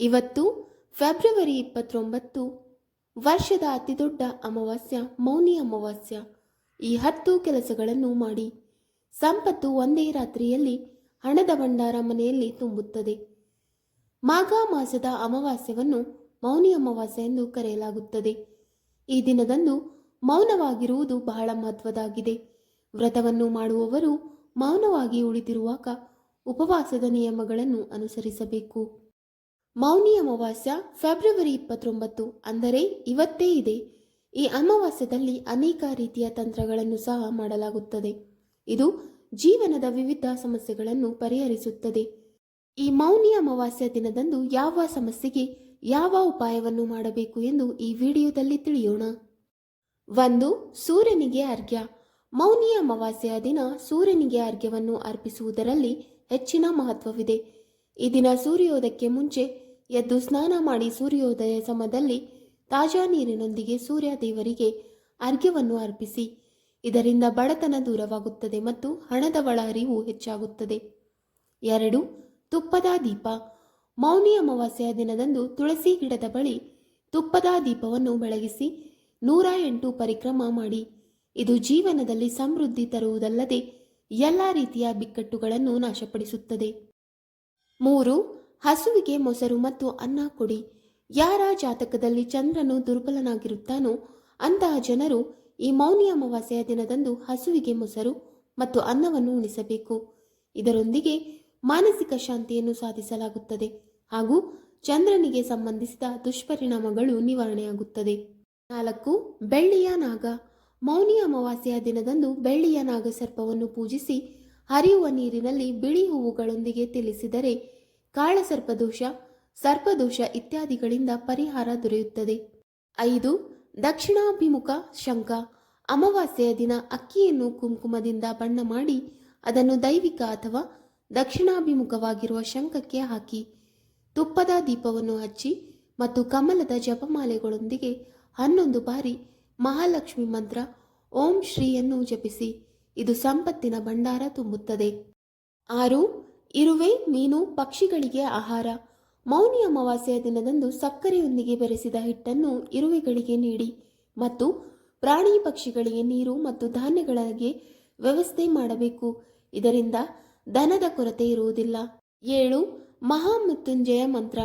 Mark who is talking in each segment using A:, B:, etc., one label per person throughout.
A: ಇವತ್ತು ಫೆಬ್ರವರಿ ಇಪ್ಪತ್ತೊಂಬತ್ತು, ವರ್ಷದ ಅತಿದೊಡ್ಡ ಅಮಾವಾಸ್ಯ, ಮೌನಿ ಅಮಾವಾಸ್ಯ. ಈ ಹತ್ತು ಕೆಲಸಗಳನ್ನು ಮಾಡಿ ಸಂಪತ್ತು ಒಂದೇ ರಾತ್ರಿಯಲ್ಲಿ ಹಣದ ಭಂಡಾರ ಮನೆಯಲ್ಲಿ ತುಂಬುತ್ತದೆ. ಮಾಘ ಮಾಸದ ಅಮಾವಾಸ್ಯವನ್ನು ಮೌನಿ ಅಮಾವಾಸ್ಯೆ ಎಂದು ಕರೆಯಲಾಗುತ್ತದೆ. ಈ ದಿನದಂದು ಮೌನವಾಗಿರುವುದು ಬಹಳ ಮಹತ್ವದಾಗಿದೆ. ವ್ರತವನ್ನು ಮಾಡುವವರು ಮೌನವಾಗಿ ಉಳಿದಿರುವಾಗ ಉಪವಾಸದ ನಿಯಮಗಳನ್ನು ಅನುಸರಿಸಬೇಕು. ಮೌನಿ ಅಮಾವಾಸ್ಯ, ಫೆಬ್ರವರಿ ಇಪ್ಪತ್ತೊಂಬತ್ತು ಅಂದರೆ ಇವತ್ತೇ ಇದೆ. ಈ ಅಮಾವಾಸ್ಯದಲ್ಲಿ ಅನೇಕ ರೀತಿಯ ತಂತ್ರಗಳನ್ನು ಸಹ ಮಾಡಲಾಗುತ್ತದೆ. ಇದು ಜೀವನದ ವಿವಿಧ ಸಮಸ್ಯೆಗಳನ್ನು ಪರಿಹರಿಸುತ್ತದೆ. ಈ ಮೌನಿ ಅಮಾವಾಸ್ಯ ದಿನದಂದು ಯಾವ ಸಮಸ್ಯೆಗೆ ಯಾವ ಉಪಾಯವನ್ನು ಮಾಡಬೇಕು ಎಂದು ಈ ವಿಡಿಯೋದಲ್ಲಿ ತಿಳಿಯೋಣ. ಒಂದು, ಸೂರ್ಯನಿಗೆ ಅರ್ಘ್ಯ ಮೌನಿ ಅಮಾವಾಸ್ಯೆಯ ದಿನ ಸೂರ್ಯನಿಗೆ ಅರ್ಘ್ಯವನ್ನು ಅರ್ಪಿಸುವುದರಲ್ಲಿ ಹೆಚ್ಚಿನ ಮಹತ್ವವಿದೆ. ಈ ದಿನ ಸೂರ್ಯೋದಯಕ್ಕೆ ಮುಂಚೆ ಎದ್ದು ಸ್ನಾನ ಮಾಡಿ ಸೂರ್ಯೋದಯ ಸಮಯದಲ್ಲಿ ತಾಜಾ ನೀರಿನೊಂದಿಗೆ ಸೂರ್ಯ ದೇವರಿಗೆ ಅರ್ಘ್ಯವನ್ನು ಅರ್ಪಿಸಿ, ಇದರಿಂದ ಬಡತನ ದೂರವಾಗುತ್ತದೆ ಮತ್ತು ಹಣದ ಒಳಹರಿವು ಹೆಚ್ಚಾಗುತ್ತದೆ. ಎರಡು, ತುಪ್ಪದ ದೀಪ. ಮೌನಿ ಅಮಾವಾಸ್ಯೆಯ ದಿನದಂದು ತುಳಸಿ ಗಿಡದ ಬಳಿ ತುಪ್ಪದ ದೀಪವನ್ನು ಬೆಳಗಿಸಿ ನೂರ ಎಂಟು ಪರಿಕ್ರಮ ಮಾಡಿ, ಇದು ಜೀವನದಲ್ಲಿ ಸಮೃದ್ಧಿ ತರುವುದಲ್ಲದೆ ಎಲ್ಲ ರೀತಿಯ ಬಿಕ್ಕಟ್ಟುಗಳನ್ನು ನಾಶಪಡಿಸುತ್ತದೆ. ಮೂರು ಹಸುವಿಗೆ ಮೊಸರು ಮತ್ತು ಅನ್ನ ಕೊಡಿ. ಯಾರ ಜಾತಕದಲ್ಲಿ ಚಂದ್ರನು ದುರ್ಬಲನಾಗಿರುತ್ತಾನೋ ಅಂತಹ ಜನರು ಈ ಮೌನಿ ಅಮಾವಾಸ್ಯೆಯ ದಿನದಂದು ಹಸುವಿಗೆ ಮೊಸರು ಮತ್ತು ಅನ್ನವನ್ನು ಉಣಿಸಬೇಕು. ಇದರೊಂದಿಗೆ ಮಾನಸಿಕ ಶಾಂತಿಯನ್ನು ಸಾಧಿಸಲಾಗುತ್ತದೆ ಹಾಗೂ ಚಂದ್ರನಿಗೆ ಸಂಬಂಧಿಸಿದ ದುಷ್ಪರಿಣಾಮಗಳು ನಿವಾರಣೆಯಾಗುತ್ತದೆ. ನಾಲ್ಕು, ಬೆಳ್ಳಿಯ ನಾಗ. ಮೌನಿ ಅಮಾವಾಸ್ಯೆಯ ದಿನದಂದು ಬೆಳ್ಳಿಯ ನಾಗಸರ್ಪವನ್ನು ಪೂಜಿಸಿ ಹರಿಯುವ ನೀರಿನಲ್ಲಿ ಬಿಳಿ ಹೂವುಗಳೊಂದಿಗೆ ತಿಳಿಸಿದರೆ ಕಾಳಸರ್ಪದೋಷ, ಸರ್ಪದೋಷ ಇತ್ಯಾದಿಗಳಿಂದ ಪರಿಹಾರ ದೊರೆಯುತ್ತದೆ. ಐದು, ದಕ್ಷಿಣಾಭಿಮುಖ ಶಂಖ, ಅಮಾವಾಸ್ಯೆಯ ದಿನ ಅಕ್ಕಿಯನ್ನು ಕುಂಕುಮದಿಂದ ಬಣ್ಣ ಮಾಡಿ ಅದನ್ನು ದೈವಿಕ ಅಥವಾ ದಕ್ಷಿಣಾಭಿಮುಖವಾಗಿರುವ ಶಂಖಕ್ಕೆ ಹಾಕಿ, ತುಪ್ಪದ ದೀಪವನ್ನು ಹಚ್ಚಿ ಮತ್ತು ಕಮಲದ ಜಪಮಾಲೆಗಳೊಂದಿಗೆ ಹನ್ನೊಂದು ಬಾರಿ ಮಹಾಲಕ್ಷ್ಮಿ ಮಂತ್ರ ಓಂ ಶ್ರೀಯನ್ನು ಜಪಿಸಿ, ಇದು ಸಂಪತ್ತಿನ ಭಂಡಾರ ತುಂಬುತ್ತದೆ. ಆರು ಇರುವೆ, ಮೀನು, ಪಕ್ಷಿಗಳಿಗೆ ಆಹಾರ. ಮೌನಿ ಅಮಾವಾಸ್ಯೆಯ ದಿನದಂದು ಸಕ್ಕರೆಯೊಂದಿಗೆ ಬೆರೆಸಿದ ಹಿಟ್ಟನ್ನು ಇರುವೆಗಳಿಗೆ ನೀಡಿ ಮತ್ತು ಪ್ರಾಣಿ ಪಕ್ಷಿಗಳಿಗೆ ನೀರು ಮತ್ತು ಧಾನ್ಯಗಳಿಗೆ ವ್ಯವಸ್ಥೆ ಮಾಡಬೇಕು. ಇದರಿಂದ ದನದ ಕೊರತೆ ಇರುವುದಿಲ್ಲ. ಏಳು ಮಹಾಮೃತ್ಯುಂಜಯ ಮಂತ್ರ.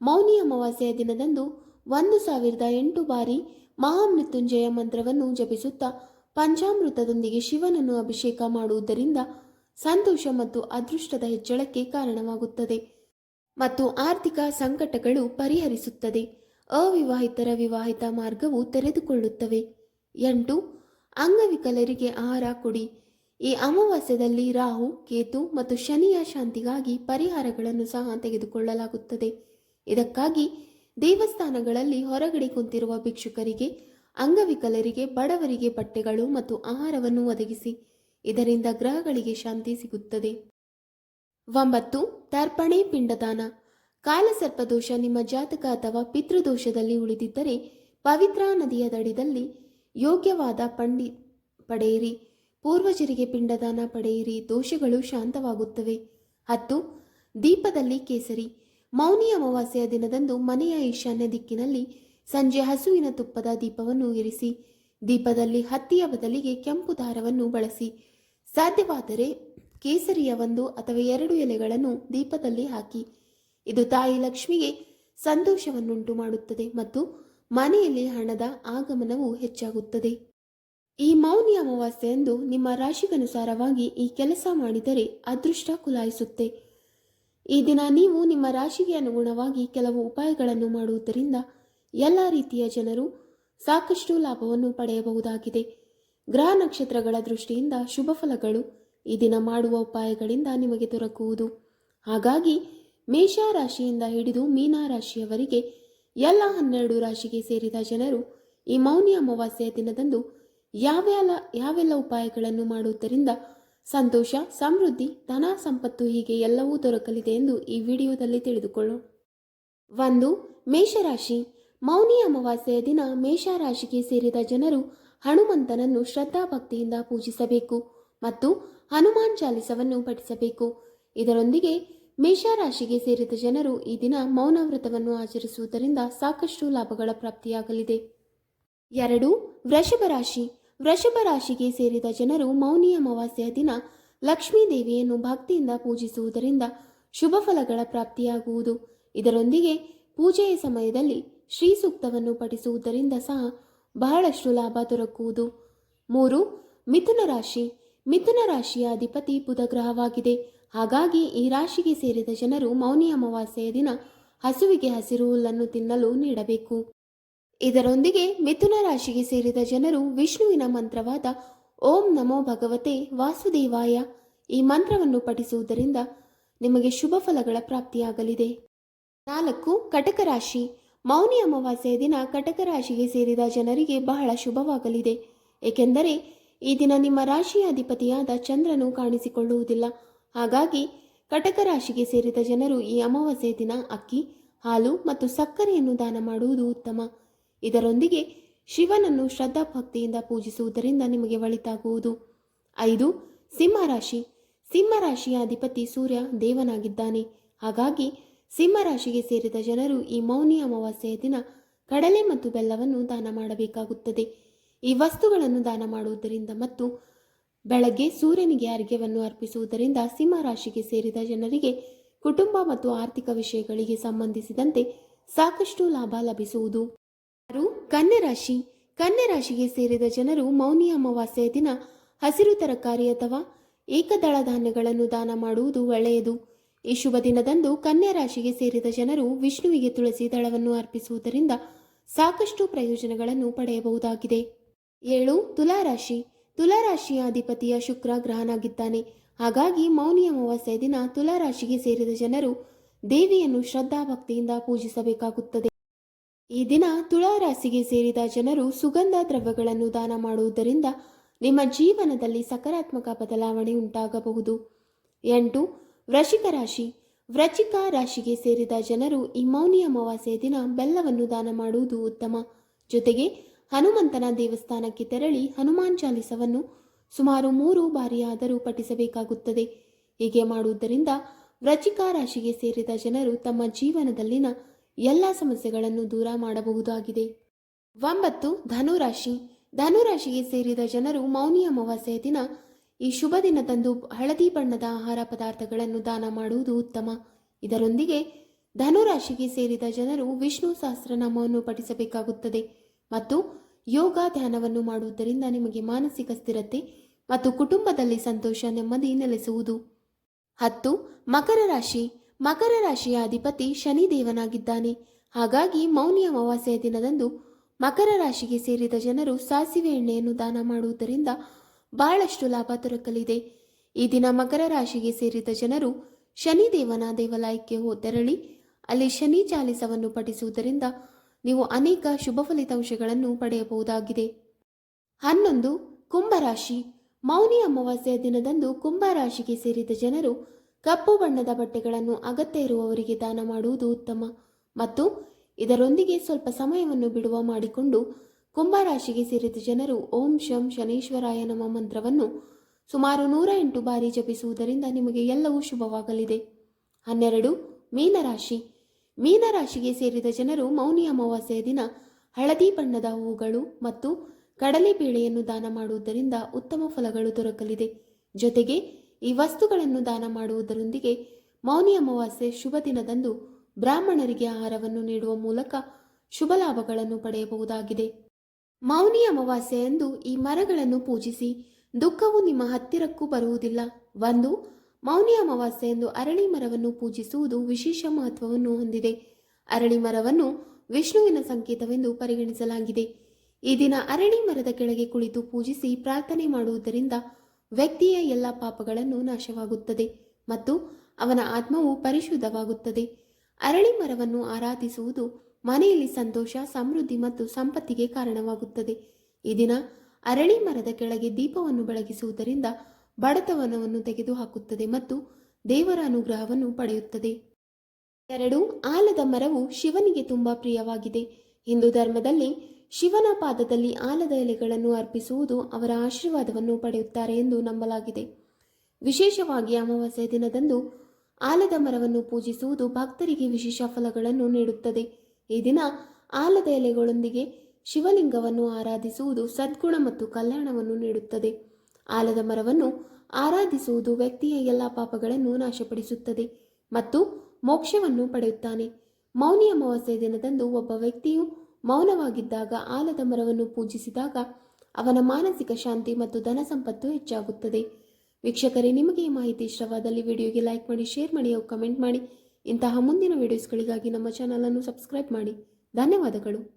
A: ಮೌನಿ ಅಮಾವಾಸ್ಯೆಯ ದಿನದಂದು ಒಂದು ಸಾವಿರದ ಎಂಟು ಬಾರಿ ಮಹಾಮೃತ್ಯುಂಜಯ ಮಂತ್ರವನ್ನು ಜಪಿಸುತ್ತಾ ಪಂಚಾಮೃತದೊಂದಿಗೆ ಶಿವನನ್ನು ಅಭಿಷೇಕ ಮಾಡುವುದರಿಂದ ಸಂತೋಷ ಮತ್ತು ಅದೃಷ್ಟದ ಹೆಚ್ಚಳಕ್ಕೆ ಕಾರಣವಾಗುತ್ತದೆ ಮತ್ತು ಆರ್ಥಿಕ ಸಂಕಟಗಳು ಪರಿಹರಿಸುತ್ತದೆ. ಅವಿವಾಹಿತರ ವಿವಾಹಿತ ಮಾರ್ಗವು ತೆರೆದುಕೊಳ್ಳುತ್ತವೆ. ಎಂಟು, ಅಂಗವಿಕಲರಿಗೆ ಆಹಾರ ಕೊಡಿ. ಈ ಅಮಾವಾಸ್ಯದಲ್ಲಿ ರಾಹು, ಕೇತು ಮತ್ತು ಶನಿಯ ಶಾಂತಿಗಾಗಿ ಪರಿಹಾರಗಳನ್ನು ಸಹ ತೆಗೆದುಕೊಳ್ಳಲಾಗುತ್ತದೆ. ಇದಕ್ಕಾಗಿ ದೇವಸ್ಥಾನಗಳಲ್ಲಿ ಹೊರಗಡೆ ಕುಂತಿರುವ ಭಿಕ್ಷುಕರಿಗೆ, ಅಂಗವಿಕಲರಿಗೆ, ಬಡವರಿಗೆ ಬಟ್ಟೆಗಳು ಮತ್ತು ಆಹಾರವನ್ನು ಒದಗಿಸಿ. ಇದರಿಂದ ಗ್ರಹಗಳಿಗೆ ಶಾಂತಿ ಸಿಗುತ್ತದೆ. ಒಂಬತ್ತು, ತರ್ಪಣೆ ಪಿಂಡದಾನ. ಕಾಲಸರ್ಪದೋಷ ನಿಮ್ಮ ಜಾತಕ ಅಥವಾ ಪಿತೃದೋಷದಲ್ಲಿ ಉಳಿದಿದ್ದರೆ ಪವಿತ್ರ ನದಿಯ ದಡಿದಲ್ಲಿ ಯೋಗ್ಯವಾದ ಪಂಡಿ ಪಡೆಯಿರಿ. ಪೂರ್ವಜರಿಗೆ ಪಿಂಡದಾನ ಪಡೆಯಿರಿ, ದೋಷಗಳು ಶಾಂತವಾಗುತ್ತವೆ. ಹತ್ತು, ದೀಪದಲ್ಲಿ ಕೇಸರಿ. ಮೌನಿ ಅಮಾವಾಸ್ಯೆಯ ದಿನದಂದು ಮನೆಯ ಈಶಾನ್ಯ ದಿಕ್ಕಿನಲ್ಲಿ ಸಂಜೆ ಹಸುವಿನ ತುಪ್ಪದ ದೀಪವನ್ನು ಇರಿಸಿ, ದೀಪದಲ್ಲಿ ಹತ್ತಿಯ ಬದಲಿಗೆ ಕೆಂಪು ದಾರವನ್ನು ಬಳಸಿ. ಸಾಧ್ಯವಾದರೆ ಕೇಸರಿಯ ಒಂದು ಅಥವಾ ಎರಡು ಎಲೆಗಳನ್ನು ದೀಪದಲ್ಲಿ ಹಾಕಿ. ಇದು ತಾಯಿ ಲಕ್ಷ್ಮಿಗೆ ಸಂತೋಷವನ್ನುಂಟು ಮಾಡುತ್ತದೆ ಮತ್ತು ಮನೆಯಲ್ಲಿ ಹಣದ ಆಗಮನವು ಹೆಚ್ಚಾಗುತ್ತದೆ. ಈ ಮೌನಿ ಅಮಾವಾಸ್ಯೆಯಂದು ನಿಮ್ಮ ರಾಶಿಗನುಸಾರವಾಗಿ ಈ ಕೆಲಸ ಮಾಡಿದರೆ ಅದೃಷ್ಟ ಕುಲಾಯಿಸುತ್ತೆ. ಈ ದಿನ ನೀವು ನಿಮ್ಮ ರಾಶಿಗೆ ಅನುಗುಣವಾಗಿ ಕೆಲವು ಉಪಾಯಗಳನ್ನು ಮಾಡುವುದರಿಂದ ಎಲ್ಲ ರೀತಿಯ ಜನರು ಸಾಕಷ್ಟು ಲಾಭವನ್ನು ಪಡೆಯಬಹುದಾಗಿದೆ. ಗ್ರಹ ನಕ್ಷತ್ರಗಳ ದೃಷ್ಟಿಯಿಂದ ಶುಭ ಫಲಗಳು ಈ ದಿನ ಮಾಡುವ ಉಪಾಯಗಳಿಂದ ನಿಮಗೆ ದೊರಕುವುದು. ಹಾಗಾಗಿ ಮೇಷ ರಾಶಿಯಿಂದ ಹಿಡಿದು ಮೀನ ರಾಶಿಯವರಿಗೆ ಎಲ್ಲ ಹನ್ನೆರಡು ರಾಶಿಗೆ ಸೇರಿದ ಜನರು ಈ ಮೌನಿ ಅಮಾವಾಸ್ಯೆಯ ದಿನದಂದು ಯಾವೆಲ್ಲ ಯಾವೆಲ್ಲ ಉಪಾಯಗಳನ್ನು ಮಾಡುವುದರಿಂದ ಸಂತೋಷ, ಸಮೃದ್ಧಿ, ಧನ ಸಂಪತ್ತು ಹೀಗೆ ಎಲ್ಲವೂ ದೊರಕಲಿದೆ ಎಂದು ಈ ವಿಡಿಯೋದಲ್ಲಿ ತಿಳಿದುಕೊಳ್ಳೋಣ. ಒಂದು, ಮೇಷರಾಶಿ. ಮೌನಿ ಅಮಾವಾಸ್ಯೆಯ ದಿನ ಮೇಷರಾಶಿಗೆ ಸೇರಿದ ಜನರು ಹನುಮಂತನನ್ನು ಶ್ರದ್ಧಾಭಕ್ತಿಯಿಂದ ಪೂಜಿಸಬೇಕು ಮತ್ತು ಹನುಮಾನ್ ಚಾಲಿಸವನ್ನು ಪಠಿಸಬೇಕು. ಇದರೊಂದಿಗೆ ಮೇಷರಾಶಿಗೆ ಸೇರಿದ ಜನರು ಈ ದಿನ ಮೌನ ವ್ರತವನ್ನು ಆಚರಿಸುವುದರಿಂದ ಸಾಕಷ್ಟು ಲಾಭಗಳ ಪ್ರಾಪ್ತಿಯಾಗಲಿದೆ. ಎರಡು, ವೃಷಭ ರಾಶಿ. ವೃಷಭ ರಾಶಿಗೆ ಸೇರಿದ ಜನರು ಮೌನಿ ಅಮಾವಾಸ್ಯೆಯ ದಿನ ಲಕ್ಷ್ಮೀ ದೇವಿಯನ್ನು ಭಕ್ತಿಯಿಂದ ಪೂಜಿಸುವುದರಿಂದ ಶುಭ ಫಲಗಳ ಪ್ರಾಪ್ತಿಯಾಗುವುದು. ಇದರೊಂದಿಗೆ ಪೂಜೆಯ ಸಮಯದಲ್ಲಿ ಶ್ರೀ ಸೂಕ್ತವನ್ನು ಪಠಿಸುವುದರಿಂದ ಸಹ ಬಹಳಷ್ಟು ಲಾಭ ದೊರಕುವುದು. ಮೂರು, ಮಿಥುನ ರಾಶಿ. ಮಿಥುನ ರಾಶಿಯ ಅಧಿಪತಿ ಬುಧ ಗ್ರಹವಾಗಿದೆ. ಹಾಗಾಗಿ ಈ ರಾಶಿಗೆ ಸೇರಿದ ಜನರು ಮೌನಿ ಅಮಾವಾಸ್ಯೆಯ ದಿನ ಹಸುವಿಗೆ ಹಸಿರು ಹುಲ್ಲನ್ನು ತಿನ್ನಲು ನೀಡಬೇಕು. ಇದರೊಂದಿಗೆ ಮಿಥುನ ರಾಶಿಗೆ ಸೇರಿದ ಜನರು ವಿಷ್ಣುವಿನ ಮಂತ್ರವಾದ ಓಂ ನಮೋ ಭಗವತೆ ವಾಸುದೇವಾಯ ಈ ಮಂತ್ರವನ್ನು ಪಠಿಸುವುದರಿಂದ ನಿಮಗೆ ಶುಭ ಫಲಗಳ ಪ್ರಾಪ್ತಿಯಾಗಲಿದೆ. ನಾಲ್ಕು, ಕಟಕ ರಾಶಿ. ಮೌನಿ ಅಮಾವಾಸ್ಯೆಯ ದಿನ ಕಟಕ ರಾಶಿಗೆ ಸೇರಿದ ಜನರಿಗೆ ಬಹಳ ಶುಭವಾಗಲಿದೆ. ಏಕೆಂದರೆ ಈ ದಿನ ನಿಮ್ಮ ರಾಶಿಯ ಅಧಿಪತಿಯಾದ ಚಂದ್ರನು ಕಾಣಿಸಿಕೊಳ್ಳುವುದಿಲ್ಲ. ಹಾಗಾಗಿ ಕಟಕ ರಾಶಿಗೆ ಸೇರಿದ ಜನರು ಈ ಅಮಾವಾಸ್ಯೆಯ ದಿನ ಅಕ್ಕಿ, ಹಾಲು ಮತ್ತು ಸಕ್ಕರೆಯನ್ನು ದಾನ ಮಾಡುವುದು ಉತ್ತಮ. ಇದರೊಂದಿಗೆ ಶಿವನನ್ನು ಶ್ರದ್ಧಾಭಕ್ತಿಯಿಂದ ಪೂಜಿಸುವುದರಿಂದ ನಿಮಗೆ ಒಳಿತಾಗುವುದು. ಐದು ಸಿಂಹರಾಶಿ ಸಿಂಹರಾಶಿಯ ಅಧಿಪತಿ ಸೂರ್ಯ ದೇವನಾಗಿದ್ದಾನೆ. ಹಾಗಾಗಿ ಸಿಂಹರಾಶಿಗೆ ಸೇರಿದ ಜನರು ಈ ಮೌನಿ ಅಮಾವಾಸ್ಯೆಯ ದಿನ ಕಡಲೆ ಮತ್ತು ಬೆಲ್ಲವನ್ನು ದಾನ ಮಾಡಬೇಕಾಗುತ್ತದೆ. ಈ ವಸ್ತುಗಳನ್ನು ದಾನ ಮಾಡುವುದರಿಂದ ಮತ್ತು ಬೆಳಗ್ಗೆ ಸೂರ್ಯನಿಗೆ ಅರ್ಘ್ಯವನ್ನು ಅರ್ಪಿಸುವುದರಿಂದ ಸಿಂಹರಾಶಿಗೆ ಸೇರಿದ ಜನರಿಗೆ ಕುಟುಂಬ ಮತ್ತು ಆರ್ಥಿಕ ವಿಷಯಗಳಿಗೆ ಸಂಬಂಧಿಸಿದಂತೆ ಸಾಕಷ್ಟು ಲಾಭ ಲಭಿಸುವುದು. ಆರು, ಕನ್ಯರಾಶಿ. ಕನ್ಯಾ ರಾಶಿಗೆ ಸೇರಿದ ಜನರು ಮೌನಿ ಅಮಾವಾಸ್ಯೆಯ ದಿನ ಹಸಿರು ತರಕಾರಿ ಅಥವಾ ಏಕದಳ ಧಾನ್ಯಗಳನ್ನು ದಾನ ಮಾಡುವುದು ಒಳ್ಳೆಯದು. ಈ ಶುಭ ದಿನದಂದು ಕನ್ಯಾ ರಾಶಿಗೆ ಸೇರಿದ ಜನರು ವಿಷ್ಣುವಿಗೆ ತುಳಸಿ ದಳವನ್ನು ಅರ್ಪಿಸುವುದರಿಂದ ಸಾಕಷ್ಟು ಪ್ರಯೋಜನಗಳನ್ನು ಪಡೆಯಬಹುದಾಗಿದೆ. ಏಳು, ತುಲಾರಾಶಿ. ತುಲಾರಾಶಿಯ ಅಧಿಪತಿಯ ಶುಕ್ರ ಗ್ರಹನಾಗಿದ್ದಾನೆ. ಹಾಗಾಗಿ ಮೌನಿ ಅಮಾವಾಸ್ಯ ದಿನ ತುಲಾರಾಶಿಗೆ ಸೇರಿದ ಜನರು ದೇವಿಯನ್ನು ಶ್ರದ್ಧಾಭಕ್ತಿಯಿಂದ ಪೂಜಿಸಬೇಕಾಗುತ್ತದೆ. ಈ ದಿನ ತುಳಾರಾಶಿಗೆ ಸೇರಿದ ಜನರು ಸುಗಂಧ ದ್ರವ್ಯಗಳನ್ನು ದಾನ ಮಾಡುವುದರಿಂದ ನಿಮ್ಮ ಜೀವನದಲ್ಲಿ ಸಕಾರಾತ್ಮಕ ಬದಲಾವಣೆ ಉಂಟಾಗಬಹುದು. ಎಂಟು ವೃಶ್ಚಿಕ ರಾಶಿ. ವೃಚಿಕ ರಾಶಿಗೆ ಸೇರಿದ ಜನರು ಈ ಮೌನಿ ಅಮಾವಾಸ್ಯ ದಿನ ಬೆಲ್ಲವನ್ನು ದಾನ ಮಾಡುವುದು ಉತ್ತಮ. ಜೊತೆಗೆ ಹನುಮಂತನ ದೇವಸ್ಥಾನಕ್ಕೆ ತೆರಳಿ ಹನುಮಾನ್ ಚಾಲಿಸವನ್ನು ಸುಮಾರು ಮೂರು ಬಾರಿಯಾದರೂ ಪಠಿಸಬೇಕಾಗುತ್ತದೆ. ಹೀಗೆ ಮಾಡುವುದರಿಂದ ವೃಚಿಕ ರಾಶಿಗೆ ಸೇರಿದ ಜನರು ತಮ್ಮ ಜೀವನದಲ್ಲಿನ ಎಲ್ಲ ಸಮಸ್ಯೆಗಳನ್ನು ದೂರ ಮಾಡಬಹುದಾಗಿದೆ. ಒಂಬತ್ತು, ಧನುರಾಶಿ. ಧನುರಾಶಿಗೆ ಸೇರಿದ ಜನರು ಮೌನಿ ಅಮಾವಾಸ್ಯೆಯ ದಿನ ಈ ಶುಭ ದಿನದಂದು ಹಳದಿ ಬಣ್ಣದ ಆಹಾರ ಪದಾರ್ಥಗಳನ್ನು ದಾನ ಮಾಡುವುದು ಉತ್ತಮ. ಇದರೊಂದಿಗೆ ಧನುರಾಶಿಗೆ ಸೇರಿದ ಜನರು ವಿಷ್ಣು ಸಹಸ್ರನಾಮವನ್ನು ಪಠಿಸಬೇಕಾಗುತ್ತದೆ ಮತ್ತು ಯೋಗ ಧ್ಯಾನವನ್ನು ಮಾಡುವುದರಿಂದ ನಿಮಗೆ ಮಾನಸಿಕ ಸ್ಥಿರತೆ ಮತ್ತು ಕುಟುಂಬದಲ್ಲಿ ಸಂತೋಷ ನೆಮ್ಮದಿ ನೆಲೆಸುವುದು. ಹತ್ತು, ಮಕರ ರಾಶಿ. ಮಕರ ರಾಶಿಯ ಅಧಿಪತಿ ಶನಿ ದೇವನಾಗಿದ್ದಾನೆ ಹಾಗಾಗಿ ಮೌನಿ ಅಮಾವಾಸ್ಯೆಯ ದಿನದಂದು ಮಕರ ರಾಶಿಗೆ ಸೇರಿದ ಜನರು ಸಾಸಿವೆ ಎಣ್ಣೆಯನ್ನು ದಾನ ಮಾಡುವುದರಿಂದ ಬಹಳಷ್ಟು ಲಾಭ ದೊರಕಲಿದೆ. ಈ ದಿನ ಮಕರ ರಾಶಿಗೆ ಸೇರಿದ ಜನರು ಶನಿ ದೇವನ ದೇವಾಲಯಕ್ಕೆ ತೆರಳಿ ಅಲ್ಲಿ ಶನಿ ಚಾಲಿಸವನ್ನು ಪಠಿಸುವುದರಿಂದ ನೀವು ಅನೇಕ ಶುಭ ಫಲಿತಾಂಶಗಳನ್ನು ಪಡೆಯಬಹುದಾಗಿದೆ. ಹನ್ನೊಂದು, ಕುಂಭರಾಶಿ. ಮೌನಿ ಅಮಾವಾಸ್ಯೆಯ ದಿನದಂದು ಕುಂಭರಾಶಿಗೆ ಸೇರಿದ ಜನರು ಕಪ್ಪು ಬಣ್ಣದ ಬಟ್ಟೆಗಳನ್ನು ಅಗತ್ಯ ಇರುವವರಿಗೆ ದಾನ ಮಾಡುವುದು ಉತ್ತಮ. ಮತ್ತು ಇದರೊಂದಿಗೆ ಸ್ವಲ್ಪ ಸಮಯವನ್ನು ಬಿಡುವ ಮಾಡಿಕೊಂಡು ಕುಂಭರಾಶಿಗೆ ಸೇರಿದ ಜನರು ಓಂ ಶಂ ಶನೇಶ್ವರಾಯ ನಮ ಮಂತ್ರವನ್ನು ಸುಮಾರು ನೂರ ಎಂಟು ಬಾರಿ ಜಪಿಸುವುದರಿಂದ ನಿಮಗೆ ಎಲ್ಲವೂ ಶುಭವಾಗಲಿದೆ. ಹನ್ನೆರಡು, ಮೀನರಾಶಿ. ಮೀನರಾಶಿಗೆ ಸೇರಿದ ಜನರು ಮೌನಿ ಅಮಾವಾಸ್ಯೆಯ ದಿನ ಹಳದಿ ಬಣ್ಣದ ಹೂಗಳು ಮತ್ತು ಕಡಲೆ ಬೇಳೆಯನ್ನು ದಾನ ಮಾಡುವುದರಿಂದ ಉತ್ತಮ ಫಲಗಳು ದೊರಕಲಿದೆ. ಜೊತೆಗೆ ಈ ವಸ್ತುಗಳನ್ನು ದಾನ ಮಾಡುವುದರೊಂದಿಗೆ ಮೌನಿ ಅಮಾವಾಸ್ಯೆ ಶುಭ ದಿನದಂದು ಬ್ರಾಹ್ಮಣರಿಗೆ ಆಹಾರವನ್ನು ನೀಡುವ ಮೂಲಕ ಶುಭ ಲಾಭಗಳನ್ನು ಪಡೆಯಬಹುದಾಗಿದೆ. ಮೌನಿ ಅಮಾವಾಸ್ಯೆಯಂದು ಈ ಮರಗಳನ್ನು ಪೂಜಿಸಿ ದುಃಖವು ನಿಮ್ಮ ಹತ್ತಿರಕ್ಕೂ ಬರುವುದಿಲ್ಲ. ಒಂದು, ಮೌನಿ ಅಮಾವಾಸ್ಯೆಯಂದು ಅರಳಿ ಮರವನ್ನು ಪೂಜಿಸುವುದು ವಿಶೇಷ ಮಹತ್ವವನ್ನು ಹೊಂದಿದೆ. ಅರಳಿ ಮರವನ್ನು ವಿಷ್ಣುವಿನ ಸಂಕೇತವೆಂದು ಪರಿಗಣಿಸಲಾಗಿದೆ. ಈ ದಿನ ಅರಳಿ ಮರದ ಕೆಳಗೆ ಕುಳಿತು ಪೂಜಿಸಿ ಪ್ರಾರ್ಥನೆ ಮಾಡುವುದರಿಂದ ವ್ಯಕ್ತಿಯ ಎಲ್ಲ ಪಾಪಗಳನ್ನು ನಾಶವಾಗುತ್ತದೆ ಮತ್ತು ಅವನ ಆತ್ಮವು ಪರಿಶುದ್ಧವಾಗುತ್ತದೆ. ಅರಳಿ ಮರವನ್ನು ಆರಾಧಿಸುವುದು ಮನೆಯಲ್ಲಿ ಸಂತೋಷ, ಸಮೃದ್ಧಿ ಮತ್ತು ಸಂಪತ್ತಿಗೆ ಕಾರಣವಾಗುತ್ತದೆ. ಈ ದಿನ ಅರಳಿ ಮರದ ಕೆಳಗೆ ದೀಪವನ್ನು ಬೆಳಗಿಸುವುದರಿಂದ ಬಡತವನವನ್ನು ತೆಗೆದುಹಾಕುತ್ತದೆ ಮತ್ತು ದೇವರ ಅನುಗ್ರಹವನ್ನು ಪಡೆಯುತ್ತದೆ. ಎರಡು, ಆಲದ ಮರವು ಶಿವನಿಗೆ ತುಂಬಾ ಪ್ರಿಯವಾಗಿದೆ. ಹಿಂದೂ ಧರ್ಮದಲ್ಲಿ ಶಿವನ ಪಾದದಲ್ಲಿ ಆಲದ ಎಲೆಗಳನ್ನು ಅರ್ಪಿಸುವುದು ಅವರ ಆಶೀರ್ವಾದವನ್ನು ಪಡೆಯುತ್ತಾರೆ ಎಂದು ನಂಬಲಾಗಿದೆ. ವಿಶೇಷವಾಗಿ ಅಮಾವಾಸ್ಯೆ ದಿನದಂದು ಆಲದ ಮರವನ್ನು ಪೂಜಿಸುವುದು ಭಕ್ತರಿಗೆ ವಿಶೇಷ ಫಲಗಳನ್ನು ನೀಡುತ್ತದೆ. ಈ ದಿನ ಆಲದ ಎಲೆಗಳೊಂದಿಗೆ ಶಿವಲಿಂಗವನ್ನು ಆರಾಧಿಸುವುದು ಸದ್ಗುಣ ಮತ್ತು ಕಲ್ಯಾಣವನ್ನು ನೀಡುತ್ತದೆ. ಆಲದ ಮರವನ್ನು ಆರಾಧಿಸುವುದು ವ್ಯಕ್ತಿಯ ಎಲ್ಲ ಪಾಪಗಳನ್ನು ನಾಶಪಡಿಸುತ್ತದೆ ಮತ್ತು ಮೋಕ್ಷವನ್ನು ಪಡೆಯುತ್ತಾನೆ. ಮೌನಿ ಅಮಾವಾಸ್ಯ ದಿನದಂದು ಒಬ್ಬ ವ್ಯಕ್ತಿಯು ಮೌನವಾಗಿದ್ದಾಗ ಆಲದ ಮರವನ್ನು ಪೂಜಿಸಿದಾಗ ಅವನ ಮಾನಸಿಕ ಶಾಂತಿ ಮತ್ತು ಧನ ಸಂಪತ್ತು ಹೆಚ್ಚಾಗುತ್ತದೆ. ವೀಕ್ಷಕರೇ, ನಿಮಗೆ ಈ ಮಾಹಿತಿ ಇಷ್ಟವಾದಲ್ಲಿ ವಿಡಿಯೋಗೆ ಲೈಕ್ ಮಾಡಿ, ಶೇರ್ ಮಾಡಿ ಹಾಗೂ ಕಮೆಂಟ್ ಮಾಡಿ. ಇಂತಹ ಮುಂದಿನ ವಿಡಿಯೋಸ್ಗಳಿಗಾಗಿ ನಮ್ಮ ಚಾನಲನ್ನು ಸಬ್ಸ್ಕ್ರೈಬ್ ಮಾಡಿ. ಧನ್ಯವಾದಗಳು.